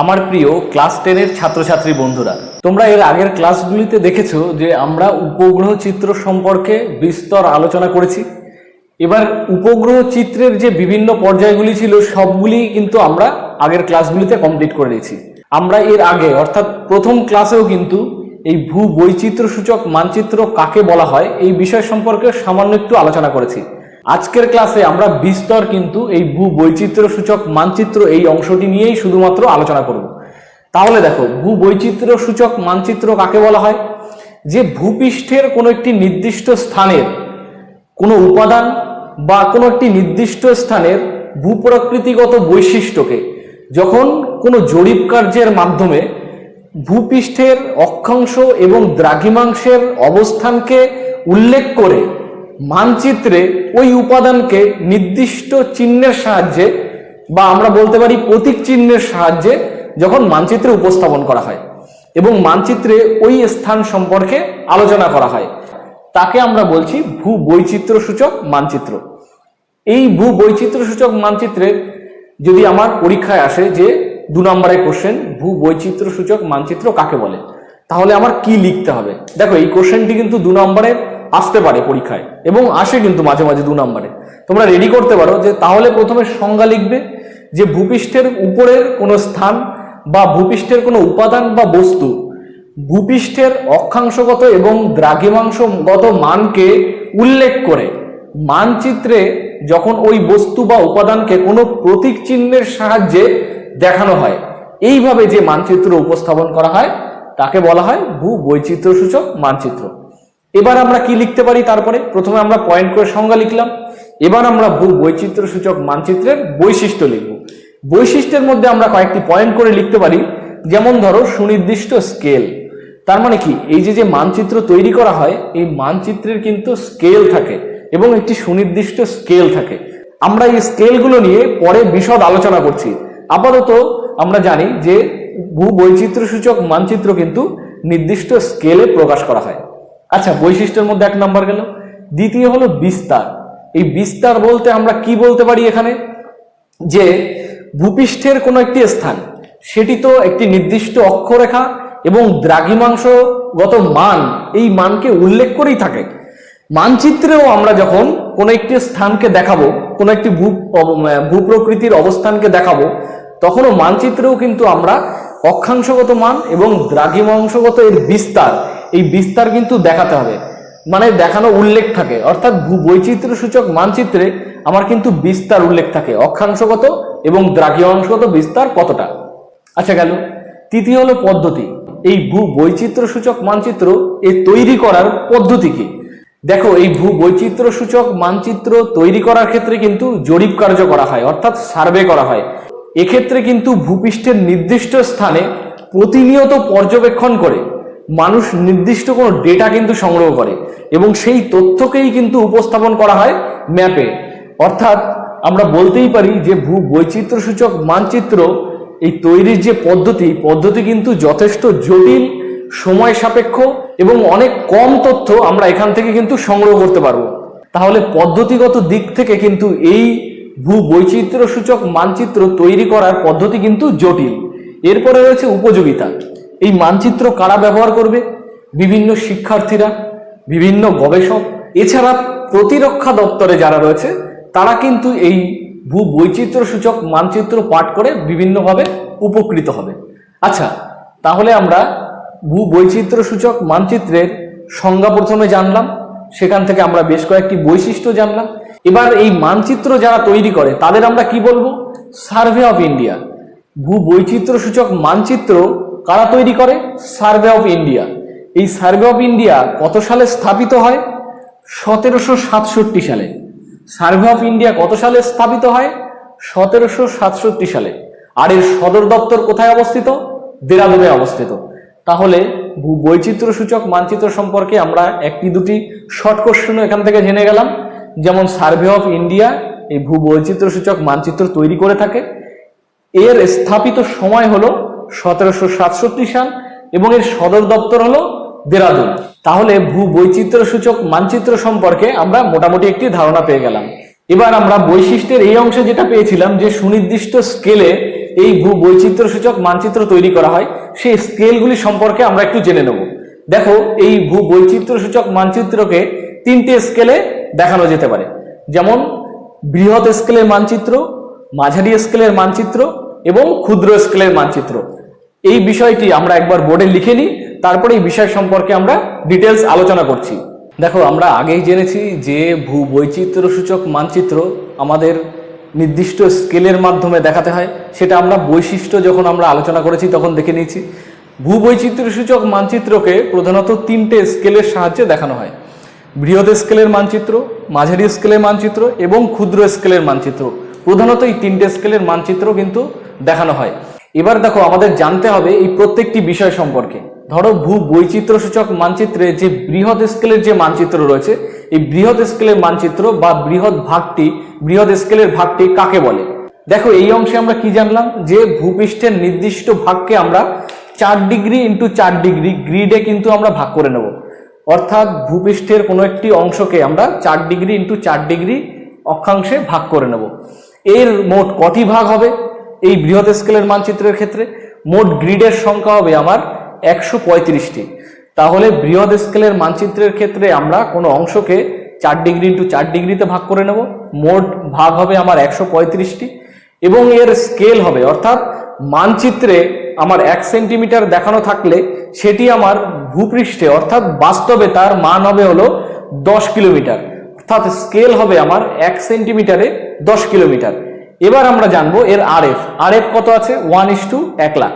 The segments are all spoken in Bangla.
আমার প্রিয় ক্লাস টেনের ছাত্রছাত্রী বন্ধুরা, তোমরা এর আগের ক্লাসগুলিতে দেখেছ যে আমরা উপগ্রহ চিত্র সম্পর্কে বিস্তর আলোচনা করেছি। এবার উপগ্রহ চিত্রের যে বিভিন্ন পর্যায়গুলি ছিল, সবগুলি কিন্তু আমরা আগের ক্লাসগুলিতে কমপ্লিট করে নিয়েছি। আমরা এর আগে, অর্থাৎ প্রথম ক্লাসেও কিন্তু এই ভূ বৈচিত্র্য সূচক মানচিত্র কাকে বলা হয়, এই বিষয় সম্পর্কে সামান্য একটু আলোচনা করেছি। আজকের ক্লাসে আমরা বিস্তর কিন্তু এই ভূ বৈচিত্র্য সূচক মানচিত্র এই অংশটি নিয়েই শুধুমাত্র আলোচনা করব। তাহলে দেখো ভূ বৈচিত্র্য সূচক মানচিত্র কাকে বলা হয়? যে ভূপৃষ্ঠের কোনো একটি নির্দিষ্ট স্থানের কোনো উপাদান বা কোনো একটি নির্দিষ্ট স্থানের ভূপ্রকৃতিগত বৈশিষ্ট্যকে যখন কোনো জরিপ কার্যের মাধ্যমে ভূপৃষ্ঠের অক্ষাংশ এবং দ্রাঘিমাংশের অবস্থানকে উল্লেখ করে মানচিত্রে ওই উপাদানকে নির্দিষ্ট চিহ্নের সাহায্যে বা আমরা বলতে পারি প্রতীক চিহ্নের সাহায্যে যখন মানচিত্রে উপস্থাপন করা হয় এবং মানচিত্রে ওই স্থান সম্পর্কে আলোচনা করা হয়। তাকে আমরা বলছি ভূ বৈচিত্র্য সূচক মানচিত্র। এই ভূ বৈচিত্র্য সূচক মানচিত্রের যদি আমার পরীক্ষায় আসে যে দু নম্বরের কোশ্চেন ভূ বৈচিত্র্য সূচক মানচিত্র কাকে বলে? তাহলে আমার কি লিখতে হবে? দেখো, এই কোশ্চেনটি কিন্তু দু নম্বরের আসতে পারে পরীক্ষায়, এবং আসে কিন্তু মাঝে মাঝে দু নম্বরে। তোমরা রেডি করতে পারো যে তাহলে প্রথমে সংজ্ঞা লিখবে যে ভূপৃষ্ঠের উপরের কোনো স্থান বা ভূপৃষ্ঠের কোনো উপাদান বা বস্তু ভূপৃষ্ঠের অক্ষাংশগত এবং দ্রাঘিমাংশগত মানকে উল্লেখ করে। মানচিত্রে যখন ওই বস্তু বা উপাদানকে কোনো প্রতীক চিহ্নের সাহায্যে দেখানো হয়, এইভাবে যে মানচিত্র উপস্থাপন করা হয়, তাকে বলা হয় ভূ বৈচিত্র্য সূচক মানচিত্র। এবার আমরা কি লিখতে পারি তারপরে? প্রথমে আমরা পয়েন্ট করে সংজ্ঞা লিখলাম। এবার আমরা ভূ বৈচিত্র্য সূচক মানচিত্রের বৈশিষ্ট্য লিখব। বৈশিষ্ট্যের মধ্যে আমরা কয়েকটি পয়েন্ট করে লিখতে পারি। যেমন ধরো, সুনির্দিষ্ট স্কেল তার মানে কি? এই যে যে মানচিত্র তৈরি করা হয়, এই মানচিত্রের কিন্তু স্কেল থাকে এবং একটি সুনির্দিষ্ট স্কেল থাকে। আমরা এই স্কেলগুলো নিয়ে পরে বিশদ আলোচনা করছি। আপাতত আমরা জানি যে ভূ বৈচিত্র্য সূচক মানচিত্র কিন্তু নির্দিষ্ট স্কেলে প্রকাশ করা হয়। আচ্ছা বৈশিষ্ট্যের মধ্যে এক নাম্বার গেল। দ্বিতীয় হলো বিস্তার। এই বিস্তার বলতে আমরা কি বলতে পারি এখানে? যে ভূপৃষ্ঠের কোনো একটি স্থান, সেটি তো একটি নির্দিষ্ট অক্ষরেখা এবং দ্রাঘিমাংশগত মান এই মানকে উল্লেখ করেই থাকে। মানচিত্রেও আমরা যখন কোনো একটি স্থানকে দেখাবো, কোনো একটি ভূ ভূপ্রকৃতির অবস্থানকে দেখাবো, তখনও মানচিত্রেও কিন্তু আমরা অক্ষাংশগত মান এবং দ্রাঘিমাংশগত এর বিস্তার। এই বিস্তার কিন্তু দেখাতে হবে। মানে দেখানো উল্লেখ থাকে। অর্থাৎ বৈচিত্র্য সূচক মানচিত্রে আমার কিন্তু বিস্তার উল্লেখ থাকে। অক্ষাংশগত এবং দ্রাঘিমাংশগত বিস্তার কতটা? আচ্ছা গেল। তৃতীয় হলো পদ্ধতি। এই ভূ বৈচিত্র্য সূচক মানচিত্র এ তৈরি করার পদ্ধতি কি? দেখো, এই ভূ বৈচিত্র্য সূচক মানচিত্র তৈরি করার ক্ষেত্রে কিন্তু জরিপ কার্য করা হয়। অর্থাৎ সার্ভে করা হয়। এক্ষেত্রে কিন্তু ভূপৃষ্ঠের নির্দিষ্ট স্থানে প্রতিনিয়ত পর্যবেক্ষণ করে মানুষ নির্দিষ্ট কোনো ডেটা কিন্তু সংগ্রহ করে এবং সেই তথ্যকেই কিন্তু উপস্থাপন করা হয় ম্যাপে। অর্থাৎ আমরা বলতেই পারি যে ভূ বৈচিত্র্য সূচক মানচিত্র এই তৈরির যে পদ্ধতি পদ্ধতি কিন্তু যথেষ্ট জটিল, সময় সাপেক্ষ এবং অনেক কম তথ্য আমরা এখান থেকে কিন্তু সংগ্রহ করতে পারব। তাহলে পদ্ধতিগত দিক থেকে কিন্তু এই ভূ বৈচিত্র্য সূচক মানচিত্র তৈরি করার পদ্ধতি কিন্তু জটিল। এরপরে রয়েছে উপযোগিতা। এই মানচিত্র কারা ব্যবহার করবে? বিভিন্ন শিক্ষার্থীরা, বিভিন্ন গবেষক। এছাড়া প্রতিরক্ষা দপ্তরে যারা রয়েছে, তারা কিন্তু এই ভূ বৈচিত্র্য সূচক মানচিত্র পাঠ করে বিভিন্নভাবে উপকৃত হবে। আচ্ছা তাহলে আমরা ভূ বৈচিত্র্য সূচক মানচিত্রের সংজ্ঞা প্রথমে জানলাম। সেখান থেকে আমরা বেশ কয়েকটি বৈশিষ্ট্য জানলাম। এবার এই মানচিত্র যারা তৈরি করে, তাদের আমরা কি বলব? সার্ভে অফ ইন্ডিয়া ভূ বৈচিত্র্য সূচক মানচিত্র কারা তৈরি করে? সার্ভে অফ ইন্ডিয়া এই সার্ভে অফ ইন্ডিয়া কত সালে স্থাপিত হয়? সতেরোশো সাতষট্টি সালে। সার্ভে অফ ইন্ডিয়া কত সালে স্থাপিত হয়? সতেরোশো সাতষট্টি সালে। আর এর সদর দপ্তর কোথায় অবস্থিত? দেরাদুনে অবস্থিত। তাহলে ভূ বৈচিত্র্য সূচক মানচিত্র সম্পর্কে আমরা একটি দুটি শর্ট কোশ্চেন এখান থেকে জেনে গেলাম। যেমন সার্ভে অফ ইন্ডিয়া এই ভূ বৈচিত্র্য সূচক মানচিত্র তৈরি করে থাকে। এর স্থাপিত সময় হলো সতেরোশো সাতষট্টি সাল এবং এর সদর দপ্তর হলো দেরাদুন। তাহলে ভূ বৈচিত্র্য সূচক মানচিত্র সম্পর্কে আমরা মোটামুটি একটি ধারণা পেয়ে গেলাম। এবার আমরা বৈশিষ্ট্যের এই অংশে যেটা পেয়েছিলাম যে সুনির্দিষ্ট স্কেলে এই ভূ বৈচিত্র্য সূচক মানচিত্র তৈরি করা হয়, সেই স্কেলগুলি সম্পর্কে আমরা একটু জেনে নেব। দেখো, এই ভূ বৈচিত্র্য সূচক মানচিত্রকে তিনটে স্কেলে দেখানো যেতে পারে। যেমন বৃহৎ স্কেলের মানচিত্র, মাঝারি স্কেলের মানচিত্র এবং ক্ষুদ্র স্কেলের মানচিত্র। এই বিষয়টি আমরা একবার বোর্ডে লিখে নিই, তারপরে এই বিষয় সম্পর্কে আমরা ডিটেলস আলোচনা করছি। দেখো, আমরা আগেই জেনেছি যে ভূ সূচক মানচিত্র আমাদের নির্দিষ্ট স্কেলের মাধ্যমে দেখাতে হয়। সেটা আমরা বৈশিষ্ট্য যখন আমরা আলোচনা করেছি তখন দেখে নিয়েছি। ভূ সূচক মানচিত্রকে প্রধানত তিনটে স্কেলের সাহায্যে দেখানো হয়। বৃহৎ স্কেলের মানচিত্র, মাঝারি স্কেলের মানচিত্র এবং ক্ষুদ্র স্কেলের মানচিত্র। প্রধানত এই তিনটে স্কেলের মানচিত্র কিন্তু দেখানো হয়। এবার দেখো, আমাদের জানতে হবে এই প্রত্যেকটি বিষয় সম্পর্কে। ধরো ভূ বৈচিত্র্য সূচক মানচিত্রে যে বৃহৎ স্কেলের যে মানচিত্র রয়েছে, এই বৃহৎ স্কেলের মানচিত্র বা বৃহৎ ভাগটি, বৃহৎ স্কেলের ভাগটি কাকে বলে? দেখো, এই অংশে আমরা কি জানলাম? যে ভূপৃষ্ঠের নির্দিষ্ট ভাগকে আমরা চার ডিগ্রি ইন্টু চার ডিগ্রি গ্রিডে কিন্তু আমরা ভাগ করে নেব। অর্থাৎ ভূপৃষ্ঠের কোনো একটি অংশকে আমরা চার ডিগ্রি ইন্টু চার ডিগ্রি অক্ষাংশে ভাগ করে নেব। এর মোট কটি ভাগ হবে? এই বৃহৎ স্কেলের মানচিত্রের ক্ষেত্রে মোট গ্রিডের সংখ্যা হবে আমার একশো পঁয়ত্রিশটি। তাহলে বৃহৎ স্কেলের মানচিত্রের ক্ষেত্রে আমরা কোনো অংশকে চার ডিগ্রি ইন্টু চার ডিগ্রিতে ভাগ করে নেব। মোট ভাগ হবে আমার একশো পঁয়ত্রিশটি এবং এর স্কেল হবে, অর্থাৎ মানচিত্রে আমার এক সেন্টিমিটার দেখানো থাকলে সেটি আমার ভূপৃষ্ঠে, অর্থাৎ বাস্তবে তার মান হবে হলো দশ কিলোমিটার। অর্থাৎ স্কেল হবে আমার এক সেন্টিমিটারে দশ কিলোমিটার। এবার আমরা জানব এর আরএফ আরএফ কত আছে? ওয়ান ইস টু এক লাখ।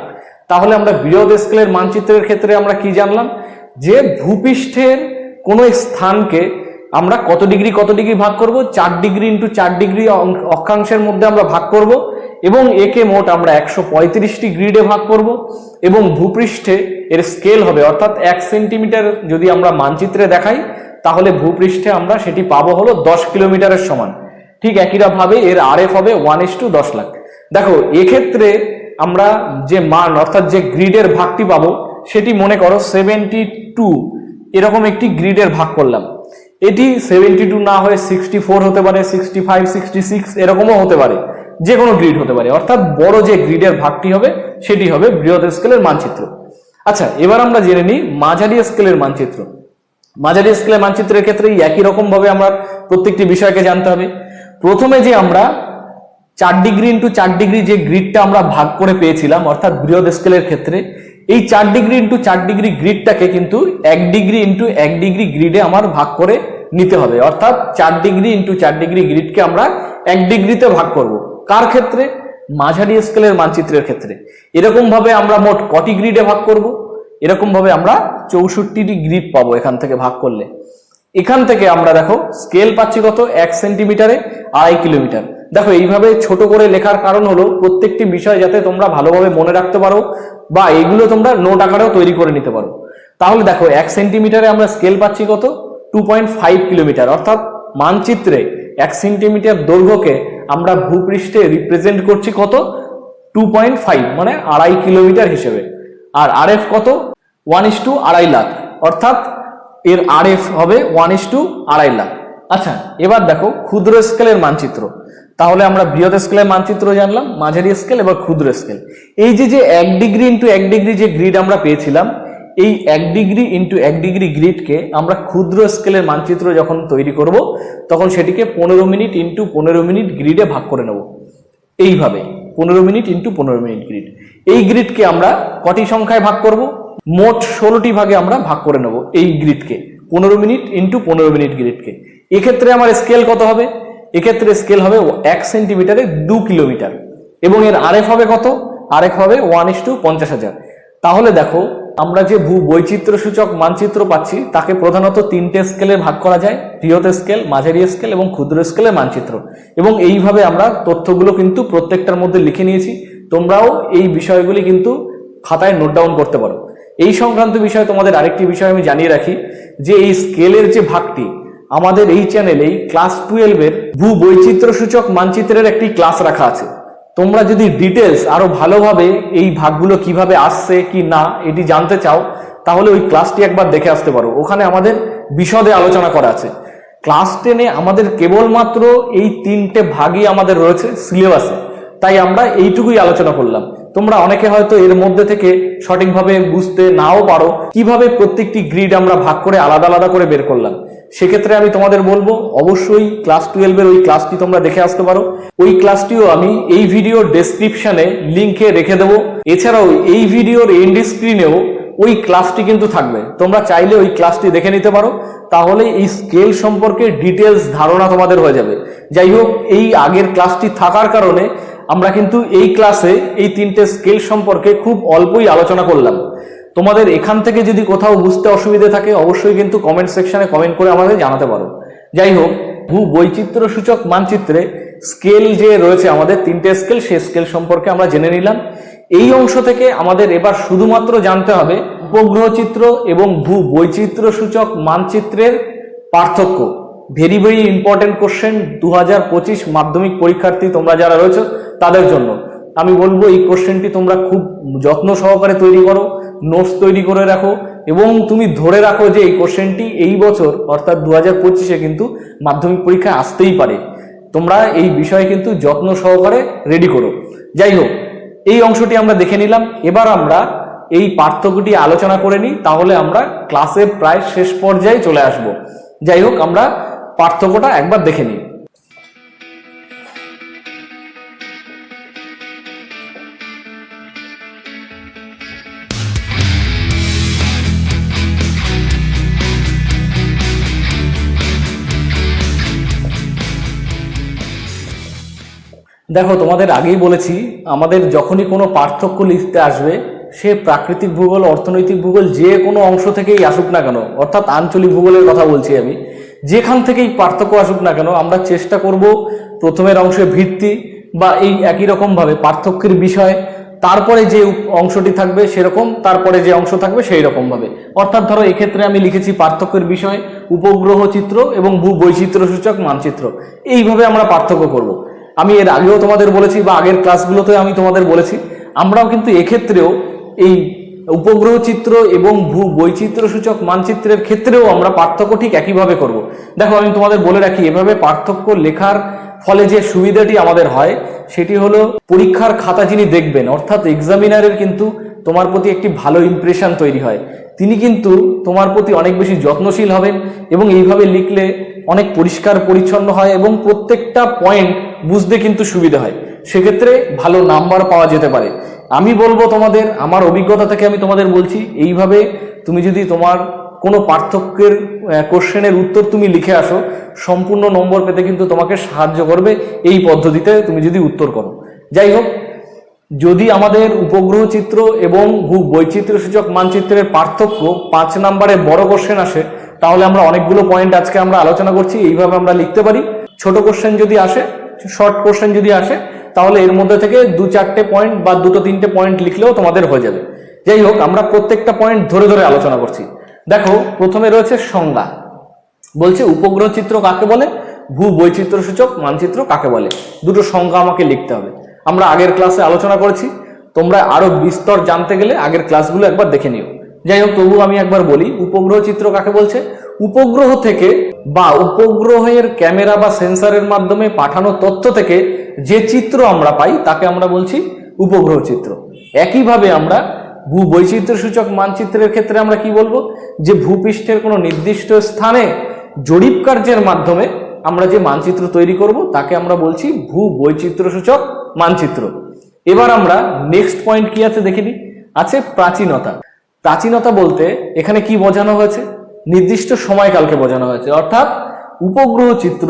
তাহলে আমরা বৃহৎ স্কেলের মানচিত্রের ক্ষেত্রে আমরা কি জানলাম? যে ভূপৃষ্ঠের কোনো স্থানকে আমরা কত ডিগ্রি কত ডিগ্রি ভাগ করব? চার ডিগ্রি ইন্টু চার ডিগ্রি অক্ষাংশের মধ্যে আমরা ভাগ করব। এবং একে মোট আমরা একশো পঁয়ত্রিশটি গ্রিডে ভাগ করব এবং ভূপৃষ্ঠে এর স্কেল হবে অর্থাৎ এক সেন্টিমিটার যদি আমরা মানচিত্রে দেখাই, তাহলে ভূপৃষ্ঠে আমরা সেটি পাবো হলো দশ কিলোমিটারের সমান। ঠিক একইভাবে এর আরএফ হবে ওয়ান ইস টু দশ লাখ। দেখো, এক্ষেত্রে আমরা যে মান অর্থাৎ যে গ্রিডের ভাগটি পাবো, সেটি মনে করো সেভেন্টি টু। এরকম একটি গ্রিডের ভাগ করলাম। এটি সেভেন্টি টু না হয়ে সিক্সটি ফোর হতে পারে, সিক্সটি ফাইভ, সিক্সটি সিক্স, এরকমও হতে পারে। যে কোনো গ্রিড হতে পারে। অর্থাৎ বড় যে গ্রিডের ভাগটি হবে, সেটি হবে বৃহৎ স্কেলের মানচিত্র। আচ্ছা এবার আমরা জেনে নিই মাঝারি স্কেলের মানচিত্র। মাঝারি স্কেলের মানচিত্রের ক্ষেত্রে একই রকম ভাবে আমরা প্রত্যেকটি বিষয়কে জানতে হবে। প্রথমে যে আমরা চার ডিগ্রি ইন্টু চার ডিগ্রি যে গ্রিডটা আমরা ভাগ করে পেয়েছিলাম, অর্থাৎ বৃহৎ স্কেলের ক্ষেত্রে, এই চার ডিগ্রি ইন্টু চার ডিগ্রি গ্রিডটাকে কিন্তু এক ডিগ্রি ইন্টু এক ডিগ্রি গ্রিডে আমার ভাগ করে নিতে হবে। অর্থাৎ চার ডিগ্রি ইন্টু চার ডিগ্রি গ্রিডকে আমরা এক ডিগ্রিতে ভাগ করব। কার ক্ষেত্রে? মাঝারি স্কেলের মানচিত্রের ক্ষেত্রে। এরকম ভাবে আমরা মোট কটি গ্রিডে ভাগ করব? এরকম ভাবে আমরা চৌষট্টিটি গ্রিড পাবো এখান থেকে ভাগ করলে। এখান থেকে আমরা দেখো, স্কেল পাচ্ছি কত? এক সেন্টিমিটারে আড়াই কিলোমিটার। দেখো, এইভাবে ছোট করে লেখার কারণ হলো, প্রত্যেকটি বিষয় যাতে তোমরা ভালোভাবে মনে রাখতে পারো বা এগুলো তোমরা নোট আকারেও তৈরি করে নিতে পারো। তাহলে দেখো, এক সেন্টিমিটারে আমরা স্কেল পাচ্ছি কত? Two point five kilometre. অর্থাৎ মানচিত্রে এক সেন্টিমিটার দৈর্ঘ্যকে আমরা ভূপৃষ্ঠে রিপ্রেজেন্ট করছি কত? টু পয়েন্ট ফাইভ মানে আড়াই কিলোমিটার হিসেবে। আর আর এফ কত? ওয়ান ইস টু আড়াই লাখ। অর্থাৎ এর আর এফ হবে ওয়ান ইস টু আড়াই লাখ। আচ্ছা এবার দেখো ক্ষুদ্র স্কেলের মানচিত্র। তাহলে আমরা বৃহৎ স্কেলের মানচিত্র জানলাম, মাঝারি স্কেল এবার ক্ষুদ্র স্কেল এই যে যে এক ডিগ্রি ইন্টু এক ডিগ্রি যে গ্রিড আমরা পেয়েছিলাম এই এক ডিগ্রি ইন্টু এক ডিগ্রি গ্রিডকে আমরা ক্ষুদ্র স্কেলের মানচিত্র যখন তৈরি করব, তখন সেটিকে পনেরো মিনিট ইন্টু পনেরো মিনিট গ্রিডে ভাগ করে নেব। এইভাবে পনেরো মিনিট ইন্টু পনেরো মিনিট গ্রিড এই গ্রিডকে আমরা কটি সংখ্যায় ভাগ করব? মোট ষোলোটি ভাগে আমরা ভাগ করে নেব এই গ্রিডকে পনেরো মিনিট ইন্টু পনেরো মিনিট গ্রিডকে এক্ষেত্রে আমার স্কেল কত হবে? এক্ষেত্রে স্কেল হবে এক সেন্টিমিটারে দু কিলোমিটার। এবং এর আরএফ হবে কত? আরএফ হবে ওয়ান ইস টু পঞ্চাশ হাজার। তাহলে দেখো আমরা যে ভূ বৈচিত্র্য সূচক মানচিত্র পাচ্ছি, তাকে প্রধানত তিনটে স্কেলে ভাগ করা যায়, বৃহৎ স্কেল মাঝারি স্কেল এবং ক্ষুদ্র স্কেলের মানচিত্র। এবং এইভাবে আমরা তথ্যগুলো কিন্তু প্রত্যেকটার মধ্যে লিখে নিয়েছি। তোমরাও এই বিষয়গুলি কিন্তু খাতায় নোট ডাউন করতে পারো। এই সংক্রান্ত বিষয়ে তোমাদের আরেকটি বিষয় আমি জানিয়ে রাখি, যে এই স্কেলের যে ভাগটি, আমাদের এই চ্যানেলেই ক্লাস টুয়েলভের ভূ বৈচিত্র্য সূচক মানচিত্রের একটি ক্লাস রাখা আছে। তোমরা যদি ডিটেলস আরও ভালোভাবে এই ভাগগুলো কীভাবে আসছে, কি না, এটি জানতে চাও, তাহলে ওই ক্লাসটি একবার দেখে আসতে পারো। ওখানে আমাদের বিশদে আলোচনা করা আছে। ক্লাস টেনে আমাদের কেবলমাত্র এই তিনটে ভাগই আমাদের রয়েছে সিলেবাসে তাই আমরা এইটুকুই আলোচনা করলাম। তোমরা অনেকে হয়তো এর মধ্যে থেকে সঠিকভাবে বুঝতে নাও পারো কীভাবে প্রত্যেকটি গ্রিড আমরা ভাগ করে আলাদা আলাদা করে বের করলাম। সেক্ষেত্রে আমি তোমাদের বলব, অবশ্যই ক্লাস টুয়েলভের ওই ক্লাসটি তোমরা দেখে আসতে পারো। ওই ক্লাসটিও আমি এই ভিডিওর ডেসক্রিপশনে লিঙ্কে রেখে দেবো। এছাড়াও এই ভিডিওর এন্ড স্ক্রিনেও ওই ক্লাসটি কিন্তু থাকবে। তোমরা চাইলে ওই ক্লাসটি দেখে নিতে পারো। তাহলে এই স্কেল সম্পর্কে ডিটেলস ধারণা তোমাদের হয়ে যাবে। যাই হোক, এই আগের ক্লাসটি থাকার কারণে আমরা কিন্তু এই ক্লাসে এই তিনটে স্কেল সম্পর্কে খুব অল্পই আলোচনা করলাম। তোমাদের এখান থেকে যদি কোথাও বুঝতে অসুবিধে থাকে, অবশ্যই কিন্তু কমেন্ট সেকশনে কমেন্ট করে আমাদের জানাতে পারো। যাই হোক, ভূ বৈচিত্র্য সূচক মানচিত্রে স্কেল যে রয়েছে আমাদের, তিনটে স্কেল, সেই স্কেল সম্পর্কে আমরা জেনে নিলাম। এই অংশ থেকে আমাদের এবার শুধুমাত্র জানতে হবে উপগ্রহ চিত্র এবং ভূ বৈচিত্র্য সূচক মানচিত্রের পার্থক্য। ভেরি ভেরি ইম্পর্টেন্ট কোশ্চেন দু হাজার পঁচিশ মাধ্যমিক পরীক্ষার্থী তোমরা যারা রয়েছে, তাদের জন্য। আমি বলব, এই কোশ্চেনটি তোমরা খুব যত্ন সহকারে তৈরি করো নোটস তৈরি করে রাখো, এবং তুমি ধরে রাখো যে এই কোশ্চেনটি এই বছর, অর্থাৎ দু হাজার পঁচিশে কিন্তু মাধ্যমিক পরীক্ষায় আসতেই পারে। তোমরা এই বিষয়ে কিন্তু যত্ন সহকারে রেডি করো। যাই হোক, এই অংশটি আমরা দেখে নিলাম। এবার আমরা এই পার্থক্যটি আলোচনা করে নিই, তাহলে আমরা ক্লাসের প্রায় শেষ পর্যায়ে চলে আসব। যাই হোক, আমরা পার্থক্যটা একবার দেখে নিই দেখো, তোমাদের আগেই বলেছি, আমাদের যখনই কোনো পার্থক্য লিখতে আসবে, সে প্রাকৃতিক ভূগোল, অর্থনৈতিক ভূগোল যে কোনো অংশ থেকেই আসুক না কেন, অর্থাৎ আঞ্চলিক ভূগোলের কথা বলছি আমি যেখান থেকেই পার্থক্য আসুক না কেন, আমরা চেষ্টা করব প্রথমের অংশে ভিত্তি বা এই একই রকমভাবে পার্থক্যের বিষয়, তারপরে যে অংশটি থাকবে সেরকম, তারপরে যে অংশ থাকবে সেই রকম ভাবে। অর্থাৎ ধরো, এক্ষেত্রে আমি লিখেছি পার্থক্যের বিষয়, উপগ্রহ চিত্র এবং ভূ সূচক মানচিত্র। এইভাবে আমরা পার্থক্য করব। আমি এর আগেও তোমাদের বলেছি বা আগের ক্লাসগুলোতে আমি তোমাদের বলেছি। আমরাও কিন্তু এক্ষেত্রেও এই উপগ্রহ চিত্র এবং ভূ বৈচিত্র্য সূচক মানচিত্রের ক্ষেত্রেও আমরা পার্থক্য ঠিক একইভাবে করব। দেখো, আমি তোমাদের বলে রাখি, এভাবে পার্থক্য লেখার ফলে যে সুবিধাটি আমাদের হয়, সেটি হলো পরীক্ষার খাতা যিনি দেখবেন, অর্থাৎ এক্সামিনারের কিন্তু তোমার প্রতি একটি ভালো ইমপ্রেশন তৈরি হয়। তিনি কিন্তু তোমার প্রতি অনেক বেশি যত্নশীল হবেন এবং এইভাবে লিখলে অনেক পরিষ্কার পরিচ্ছন্ন হয় এবং প্রত্যেকটা পয়েন্ট বুঝতে কিন্তু সুবিধা হয়। সেক্ষেত্রে ভালো নাম্বার পাওয়া যেতে পারে। আমি বলব তোমাদের, আমার অভিজ্ঞতা থেকে আমি তোমাদের বলছি, এইভাবে তুমি যদি তোমার কোনো পার্থক্যের কোশ্চেনের উত্তর তুমি লিখে আসো, সম্পূর্ণ নম্বর পেতে কিন্তু তোমাকে সাহায্য করবে এই পদ্ধতিতে তুমি যদি উত্তর করো। যাই হোক, যদি আমাদের উপগ্রহ চিত্র এবং ভূ বৈচিত্র্য সূচক মানচিত্রের পার্থক্য পাঁচ নম্বরে বড় কোশ্চেন আসে, তাহলে আমরা অনেকগুলো পয়েন্ট আজকে আমরা আলোচনা করছি, এইভাবে আমরা লিখতে পারি। ছোট কোশ্চেন যদি আসে শর্ট কোশ্চেন যদি আসে তাহলে এর মধ্যে থেকে দু চারটে পয়েন্ট বা দুটো তিনটে পয়েন্ট লিখলেও তোমাদের হয়ে যাবে। যাই হোক, আমরা প্রত্যেকটা পয়েন্ট ধরে ধরে আলোচনা করছি। দেখো, প্রথমে রয়েছে সংজ্ঞা। বলছে উপগ্রহ চিত্র কাকে বলে? ভূ বৈচিত্র্য সূচক মানচিত্র কাকে বলে? দুটো সংজ্ঞা আমাকে লিখতে হবে। আমরা আগের ক্লাসে আলোচনা করেছি। তোমরা আরও বিস্তর জানতে গেলে আগের ক্লাসগুলো একবার দেখে নিও। যাই হোক তবু আমি একবার বলি, উপগ্রহ চিত্র কাকে বলছে? উপগ্রহ থেকে বা উপগ্রহের ক্যামেরা বা সেন্সারের মাধ্যমে পাঠানো তথ্য থেকে যে চিত্র আমরা পাই, তাকে আমরা বলছি উপগ্রহ চিত্র। একইভাবে আমরা ভূ সূচক মানচিত্রের ক্ষেত্রে আমরা কি বলব? যে ভূপৃষ্ঠের কোনো নির্দিষ্ট স্থানে জরিপ কার্যের মাধ্যমে আমরা যে মানচিত্র তৈরি করব, তাকে আমরা বলছি ভূ সূচক মানচিত্র। এবার আমরা নেক্সট পয়েন্ট কি আছে দেখে নিই? আছে প্রাচীনতা। প্রাচীনতা বলতে এখানে কি বোঝানো হয়েছে? নির্দিষ্ট সময়কালকে বোঝানো হয়েছে। অর্থাৎ উপগ্রহ চিত্র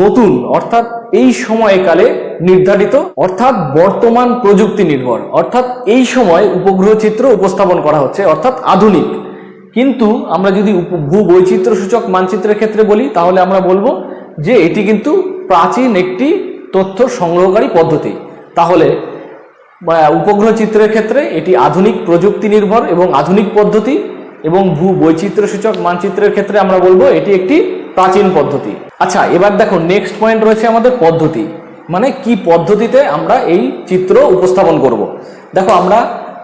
নতুন, অর্থাৎ এই সময়কালে নির্ধারিত, অর্থাৎ বর্তমান প্রযুক্তি নির্ভর। অর্থাৎ এই সময় উপগ্রহ চিত্র উপস্থাপন করা হচ্ছে, অর্থাৎ আধুনিক। কিন্তু আমরা যদি ভূ বৈচিত্র্য সূচক মানচিত্রের ক্ষেত্রে বলি, তাহলে আমরা বলব যে এটি কিন্তু প্রাচীন একটি তথ্য সংগ্রহকারী পদ্ধতি। তাহলে উপগ্রহ চিত্রের ক্ষেত্রে এটি আধুনিক প্রযুক্তি নির্ভর এবং আধুনিক পদ্ধতি এবং ভূ বৈচিত্র্য সূচক মানচিত্রের ক্ষেত্রে আমরা বলব এটি একটি প্রাচীন পদ্ধতি। আচ্ছা এবার দেখো নেক্সট পয়েন্ট রয়েছে আমাদের পদ্ধতি। মানে কি পদ্ধতিতে আমরা এই চিত্র উপস্থাপন করব। দেখো, আমরা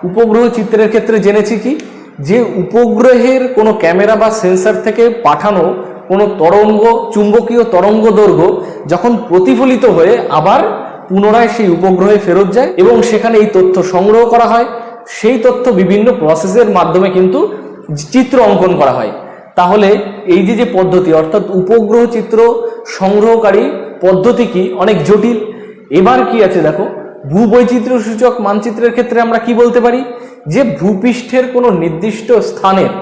উপগ্রহ চিত্রের ক্ষেত্রে জেনেছি কি? যে উপগ্রহের কোনো ক্যামেরা বা সেন্সর থেকে পাঠানো কোনো তরঙ্গ, চুম্বকীয় তরঙ্গ দৈর্ঘ্য যখন প্রতিফলিত হয়ে আবার পুনরায় সেই উপগ্রহে ফেরত যায় এবং সেখানে এই তথ্য সংগ্রহ করা হয়, সেই তথ্য বিভিন্ন প্রসেসের মাধ্যমে কিন্তু চিত্র অঙ্কন করা হয়। তাহলে এই যে যে পদ্ধতি, অর্থাৎ উপগ্রহ চিত্র সংগ্রহকারী পদ্ধতি কি? অনেক জটিল। এবার কি আছে দেখো, ভূবৈচিত্র্য সূচক মানচিত্রের ক্ষেত্রে আমরা কি বলতে পারি? যে ভূপৃষ্ঠের কোনো নির্দিষ্ট স্থানের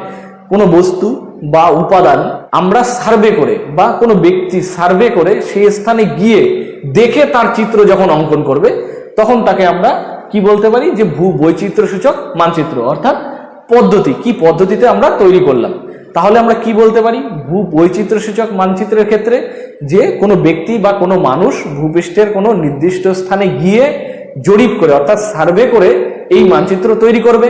কোনো বস্তু বা উপাদান আমরা সার্ভে করে বা কোনো ব্যক্তি সার্ভে করে সেই স্থানে গিয়ে দেখে তার চিত্র যখন অঙ্কন করবে, তখন তাকে আমরা কি বলতে পারি? যে ভূ বৈচিত্র্য সূচক মানচিত্র। অর্থাৎ পদ্ধতি, কি পদ্ধতিতে আমরা তৈরি করলাম। তাহলে আমরা কি বলতে পারি? ভূ বৈচিত্র্য সূচক মানচিত্রের ক্ষেত্রে যে কোনো ব্যক্তি বা কোনো মানুষ ভূপৃষ্ঠের কোনো নির্দিষ্ট স্থানে গিয়ে জরিপ করে, অর্থাৎ সার্ভে করে এই মানচিত্র তৈরি করবে।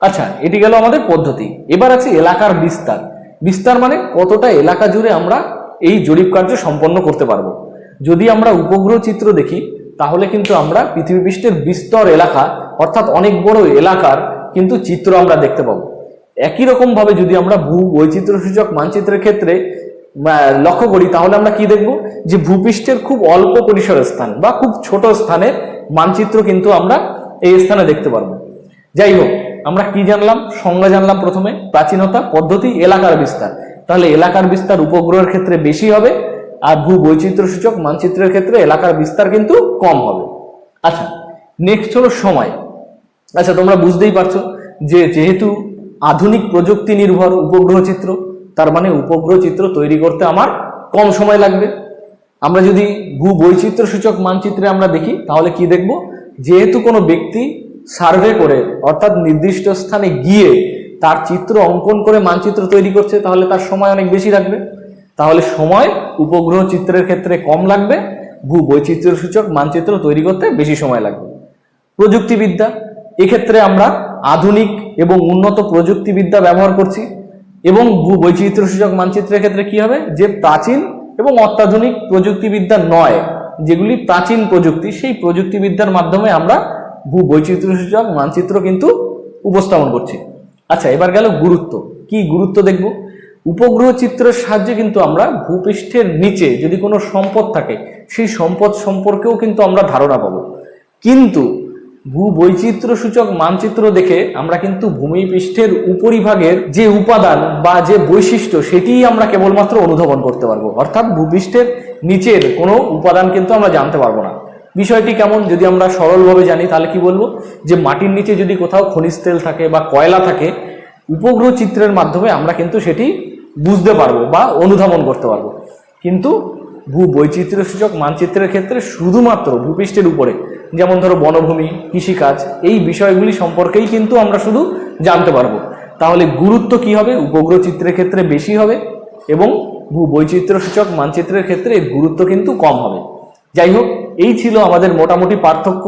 আচ্ছা এটি গেল আমাদের পদ্ধতি। এবার আছে এলাকার বিস্তার। বিস্তার মানে কতটা এলাকা জুড়ে আমরা এই জরিপ কার্য সম্পন্ন করতে পারব। যদি আমরা উপগ্রহ চিত্র দেখি, তাহলে কিন্তু আমরা পৃথিবী পৃষ্ঠের বিস্তর এলাকা, অর্থাৎ অনেক বড় এলাকার কিন্তু চিত্র আমরা দেখতে পাবো। একই রকম ভাবে যদি আমরা ভূ বৈচিত্র্য সূচক মানচিত্রের ক্ষেত্রে লক্ষ্য করি, তাহলে আমরা কি দেখব? যে ভূপৃষ্ঠের খুব অল্প পরিসরের স্থান বা খুব ছোট স্থানের মানচিত্র কিন্তু আমরা এই স্থানে দেখতে পারব। যাই হোক, আমরা কি জানলাম? সংজ্ঞা জানলাম প্রথমে, প্রাচীনতা পদ্ধতি, এলাকার বিস্তার। তাহলে এলাকার বিস্তার উপগ্রহের ক্ষেত্রে বেশি হবে, আর ভূ বৈচিত্র্য সূচক মানচিত্রের ক্ষেত্রে এলাকার বিস্তার কিন্তু কম হবে। আচ্ছা নেক্সট হলো সময়। আচ্ছা তোমরা বুঝতেই পারছ যে যেহেতু আধুনিক প্রযুক্তি নির্ভর উপগ্রহ চিত্র, তার মানে উপগ্রহ চিত্র তৈরি করতে আমার কম সময় লাগবে। আমরা যদি ভূ বৈচিত্র্য সূচক মানচিত্রে আমরা দেখি, তাহলে কি দেখব? যেহেতু কোনো ব্যক্তি সার্ভে করে, অর্থাৎ নির্দিষ্ট স্থানে গিয়ে তার চিত্র অঙ্কন করে মানচিত্র তৈরি করছে, তাহলে তার সময় অনেক বেশি লাগবে। তাহলে সময় উপগ্রহ চিত্রের ক্ষেত্রে কম লাগবে ভূ বৈচিত্র্য সূচক মানচিত্র তৈরি করতে বেশি সময় লাগবে। প্রযুক্তিবিদ্যা এক্ষেত্রে আমরা আধুনিক এবং উন্নত প্রযুক্তিবিদ্যা ব্যবহার করছি এবং ভূ বৈচিত্র্য সূচক মানচিত্রের ক্ষেত্রে কি হবে? যে প্রাচীন এবং অত্যাধুনিক প্রযুক্তিবিদ্যা নয়, যেগুলি প্রাচীন প্রযুক্তি, সেই প্রযুক্তিবিদ্যার মাধ্যমে আমরা ভূ বৈচিত্র্য সূচক মানচিত্র কিন্তু উপস্থাপন করছি। আচ্ছা এবার গেল গুরুত্ব। কি গুরুত্ব দেখব? উপগ্রহ চিত্রের সাহায্যে কিন্তু আমরা ভূপৃষ্ঠের নিচে যদি কোনো সম্পদ থাকে, সেই সম্পদ সম্পর্কেও কিন্তু আমরা ধারণা পাবো। কিন্তু ভূ বৈচিত্র্য সূচক মানচিত্র দেখে আমরা কিন্তু ভূমিপৃষ্ঠের উপরিভাগের যে উপাদান বা যে বৈশিষ্ট্য, সেটিই আমরা কেবলমাত্র অনুধাবন করতে পারব। অর্থাৎ ভূপৃষ্ঠের নিচের কোনো উপাদান কিন্তু আমরা জানতে পারব না। বিষয়টি কেমন, যদি আমরা সরলভাবে জানি, তাহলে কি বলব? যে মাটির নিচে যদি কোথাও খনিজ তেল থাকে বা কয়লা থাকে, উপগ্রহ চিত্রের মাধ্যমে আমরা কিন্তু সেটি বুঝতে পারব বা অনুধাবন করতে পারব। কিন্তু ভূ বৈচিত্র্য সূচক মানচিত্রের ক্ষেত্রে শুধুমাত্র ভূপৃষ্ঠের উপরে যেমন ধরো বনভূমি, কৃষিকাজ, এই বিষয়গুলি সম্পর্কেই কিন্তু আমরা শুধু জানতে পারব। তাহলে গুরুত্ব কি হবে? উপগ্রহ চিত্রের ক্ষেত্রে বেশি হবে এবং ভূ সূচক মানচিত্রের ক্ষেত্রে গুরুত্ব কিন্তু কম হবে। যাই হোক, এই ছিল আমাদের মোটামুটি পার্থক্য।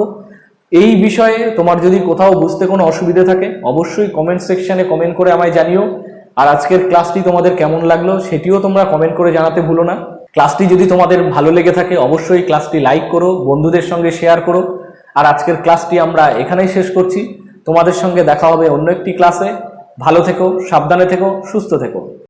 এই বিষয়ে তোমার যদি কোথাও বুঝতে কোনো অসুবিধা থাকে, অবশ্যই কমেন্ট সেকশানে কমেন্ট করে আমায় জানিও। আর আজকের ক্লাসটি তোমাদের কেমন লাগল সেটিও তোমরা কমেন্ট করে জানাতে ভুলো না। ক্লাসটি যদি তোমাদের ভালো লেগে থাকে, অবশ্যই ক্লাসটি লাইক করো, বন্ধুদের সঙ্গে শেয়ার করো। আর আজকের ক্লাসটি আমরা এখানেই শেষ করছি। তোমাদের সঙ্গে দেখা হবে অন্য একটি ক্লাসে। ভালো থেকো, সাবধানে থেকো, সুস্থ থেকো।